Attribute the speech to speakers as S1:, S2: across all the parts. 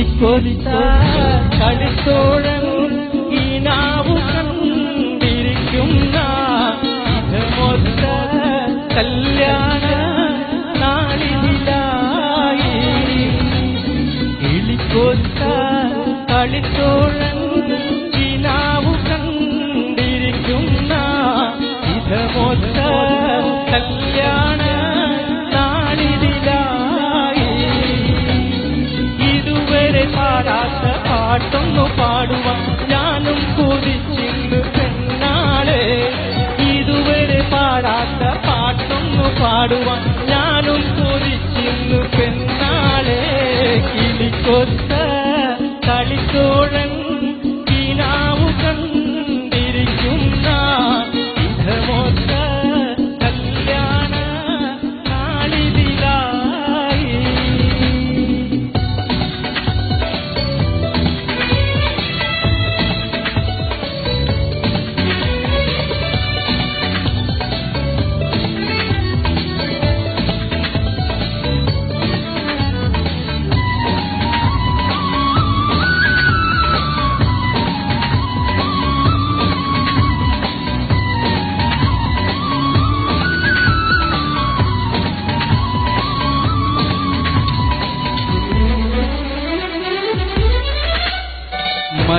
S1: കിളിക്കൊത്ത കളിത്തോഴൻ ഈനാവു കണ്ടിരിക്കുന്ന ഇഹമൊത്ത കല്യാണ നാളിലായി കിളിക്കൊത്ത കളിത്തോഴൻ ഈനാവു കണ്ടിരിക്കുന്ന ഇഹമൊത്ത കല്യാണ പാട്ടൊന്നു പാടുവാൻ ഞാനും കൊതിച്ചിന്ന്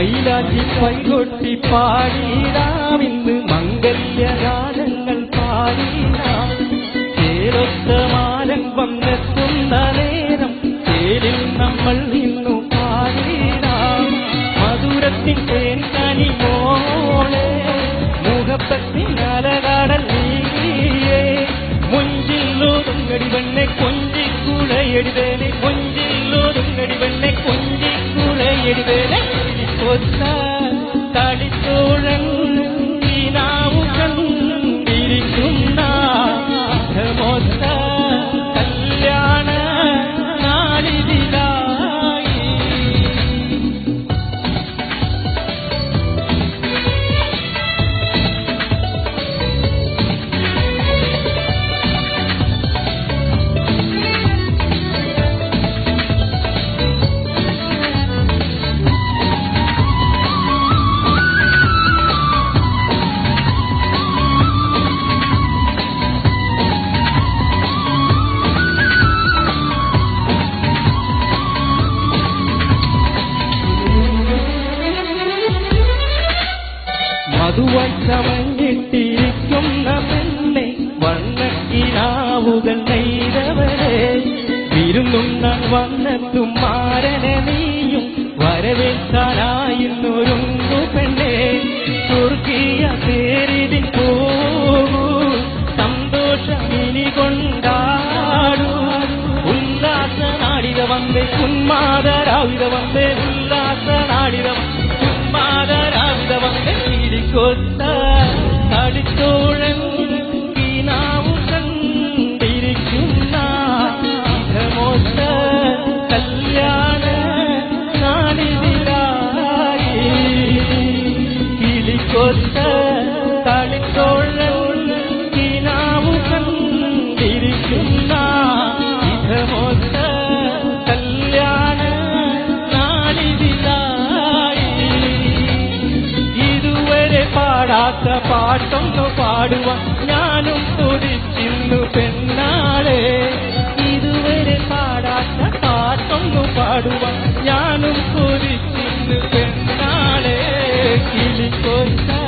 S1: മൈലാഞ്ചി പൈകൊട്ടി പാടിടാമിന്ന് മംഗല്യഗാനങ്ങൾ പാടിടാം ചേരൊത്ത മാലം വന്നെത്തുന്ന നേരം ചേരിൽ നമ്മൾ നിന്നു പാടിടാം മധുരത്തിൻ തേൻ കനി മോളെ മുഖപ്പത്തിൻ അലകാടൽ നീയേ മുഞ്ചില്ലോതുങ്ങടി വെണ്ണെ കൊഞ്ചിക്കുളയടിവേനെ കൊഞ്ചില്ലോതുങ്ങടി വെണ്ണെ കൊഞ്ചിക്കുളയടിവേനെ കൊത്ത തളിത്തോഴൻ ഈനാവു വണ്ണക്കിനാവുകൾ നെയ്തവരെ വിരുന്നുണ്ണാൻ വന്നെത്തും മാരനെ നീയും വരവേൽക്കാനായിന്നൊരുങ്ങു പെണ്ണേ. തുർക്കിയ പേരിതിൻ പോകൂ സന്തോഷമിനി കൊണ്ടാടൂ ഉല്ലാസ നാടിത വന്നേ. ഉന്മാതരാവിത വന്നേ ഉല്ലാസ നാടിത ഉന്മാതരാവിത വന്നേ. കിളിക്കൊത്ത പാടാത്ത പാട്ടൊന്നു പാടുവാൻ ഞാനും തുടിച്ചിന്നു പെണ്ണാളെ. ഇതുവരെ പാടാത്ത പാട്ടൊന്നു പാടുവാൻ ഞാനും തുടിച്ചിന്നു പെണ്ണാളെ. കിളിക്കൊരുത്ത